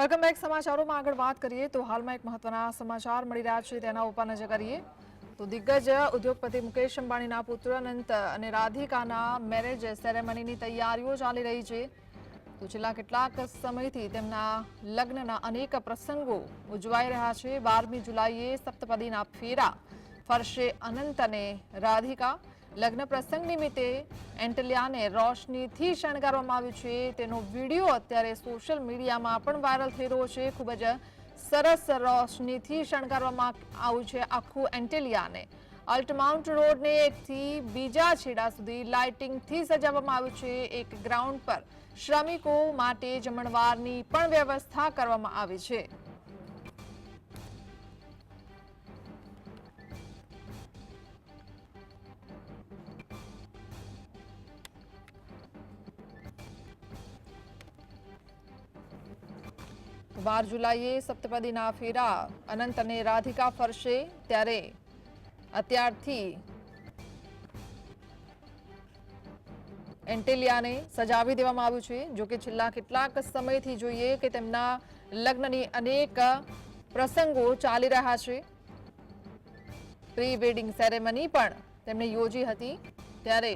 Welcome back સમાચારોમાં આગળ વાત કરીએ તો હાલમાં એક મહત્વના સમાચાર મળી રહ્યા છે, તેના ઉપર નજર કરીએ. તો દિગ્ગજ ઉદ્યોગપતિ મુકેશ અંબાણીના પુત્ર અનંત અને રાધિકાના મેરેજ સેરેમનીની તૈયારીઓ ચાલી રહી છે. તો છેલ્લા કેટલાક સમયથી તેમના લગ્નના અનેક પ્રસંગો ઉજવાઈ રહ્યા છે. બારમી જુલાઈએ સપ્તપદીના ફેરા ફરશે અનંત અને રાધિકા. લગ્ન પ્રસંગ નિમિત્તે એન્ટલિયાને રોશનીથી શણગારવામાં આવ્યું છે. તેનો વીડિયો અત્યારે સોશિયલ મીડિયામાં પણ વાયરલ થઈ રહ્યો છે. ખૂબ જ સરસ રોશનીથી શણગારવામાં આવ્યું છે આખું એન્ટેલિયાને. અલ્ટમાઉન્ટ રોડને એકથી બીજા છેડા સુધી લાઇટિંગથી સજાવવામાં આવ્યું છે. એક ગ્રાઉન્ડ પર શ્રમિકો માટે જમણવારની પણ વ્યવસ્થા કરવામાં આવી છે. બાર જુલાઈએ સપ્તપદીના ફેરા અનંત અને રાધિકા ફરશે ત્યારે અત્યારથી એન્ટેલિયાને સજાવી દેવામાં આવ્યું છે. જો કે છેલ્લા કેટલાક સમયથી જોઈએ કે તેમના લગ્નની અનેક પ્રસંગો ચાલી રહ્યા છે. પ્રી વેડિંગ સેરેમની પણ તેમણે યોજી હતી. ત્યારે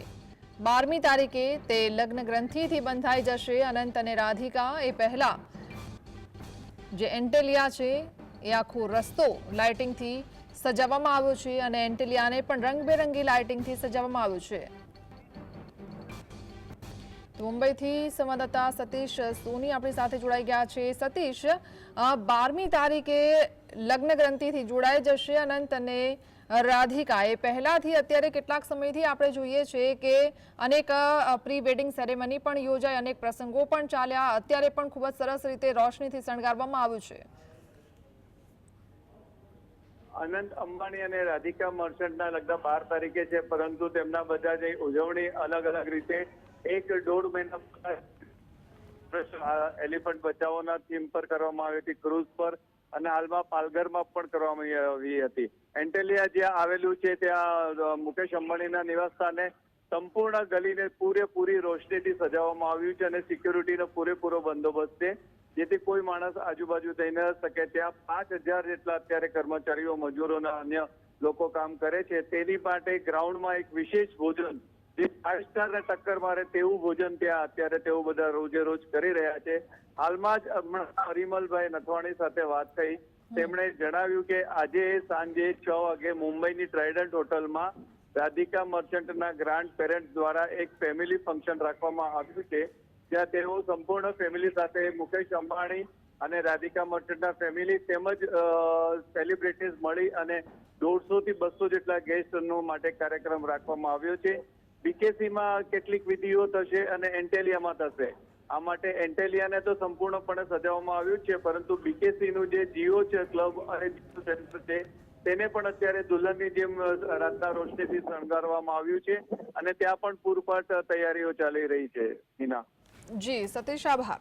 બારમી તારીખે તે લગ્ન ગ્રંથિથી બંધાઈ જશે. અનંત અને રાધિકા એ પહેલા જે એન્ટેલિયા છે, એ આખો રસ્તો લાઇટિંગથી સજાવવામાં આવ્યો છે અને એન્ટેલિયાને પણ રંગબેરંગી લાઇટિંગથી સજાવવામાં આવ્યું છે. મુંબઈથી સંવાદદાતા સતીશ સોની આપણી સાથે જોડાઈ ગયા છે. સતીશ બારમી તારીખે લગ્ન ગ્રંથિથી જોડાઈ જશે અનંત અને રાધિકા એ પહેલાથી અત્યારે કેટલાક સમયથી આપણે જોઈએ છે કે અનેક પ્રી વેડિંગ સેરેમની પણ યોજાઈ, અનેક પ્રસંગો પણ ચાલ્યા. અત્યારે પણ ખૂબ જ સરસ રીતે રોશનીથી શણગારવામાં આવ્યું છે. અનંત અંબાણી અને રાધિકા મર્ચન્ટના લગ્ન બાર તારીખે છે, પરંતુ તેમના બધા જે ઉજવણી અલગ અલગ રીતે એક દોઢ મહિના એલિફન્ટ બચાવોના થીમ પર કરવામાં આવી હતી. ક્રુઝ પર અને હાલમાં પાલઘરમાં પણ કરવામાં આવી હતી. એન્ટેલિયા જ્યાં આવેલું છે, ત્યાં મુકેશ અંબાણીના નિવાસ સ્થાને સંપૂર્ણ ગલીને પૂરેપૂરી રોશનીથી સજાવવામાં આવ્યું છે અને સિક્યુરિટીનો પૂરેપૂરો બંદોબસ્ત છે. જેથી કોઈ માણસ આજુબાજુ થઈ ન શકે. ત્યાં પાંચ હજાર જેટલા અત્યારે કર્મચારીઓ, મજૂરો અને અન્ય લોકો કામ કરે છે. તેની માટે ગ્રાઉન્ડમાં એક વિશેષ ભોજન જે ફાઈવ સ્ટાર ને ટક્કર મારે તેવું ભોજન ત્યાં અત્યારે તેઓ બધા રોજે રોજ કરી રહ્યા છે. હાલમાં જ હમણાં હરિમલભાઈ નથવાણી સાથે વાત થઈ. તેમણે જણાવ્યું કે આજે સાંજે છ વાગે મુંબઈની ટ્રાઇડન્ટ હોટલમાં રાધિકા મર્ચન્ટના ગ્રાન્ડ પેરેન્ટ દ્વારા એક ફેમિલી ફંક્શન રાખવામાં આવ્યું છે. જ્યાં તેઓ સંપૂર્ણ ફેમિલી સાથે મુકેશ અંબાણી અને રાધિકા મર્ચન્ટના ફેમિલી તેમજ સેલિબ્રિટીઝ મળી અને દોઢસો થી બસો જેટલા ગેસ્ટનો માટે કાર્યક્રમ રાખવામાં આવ્યો છે. બીકેસીમાં કેટલીક વિધિઓ થશે અને એન્ટેલિયામાં થશે. આ માટે એન્ટેલિયાને તો સંપૂર્ણપણે સજાવવામાં આવ્યું છે, પરંતુ બીકેસી નું જે જીઓ છે, ક્લબ અને જીઓ સેન્ટર છે, તેને પણ અત્યારે દુલ્હનની જેમ રાતના રોશનીથી શણગારવામાં આવ્યું છે અને ત્યાં પણ પૂરપાટ તૈયારીઓ ચાલી રહી છે. હિના જી, સતીશ, આભાર.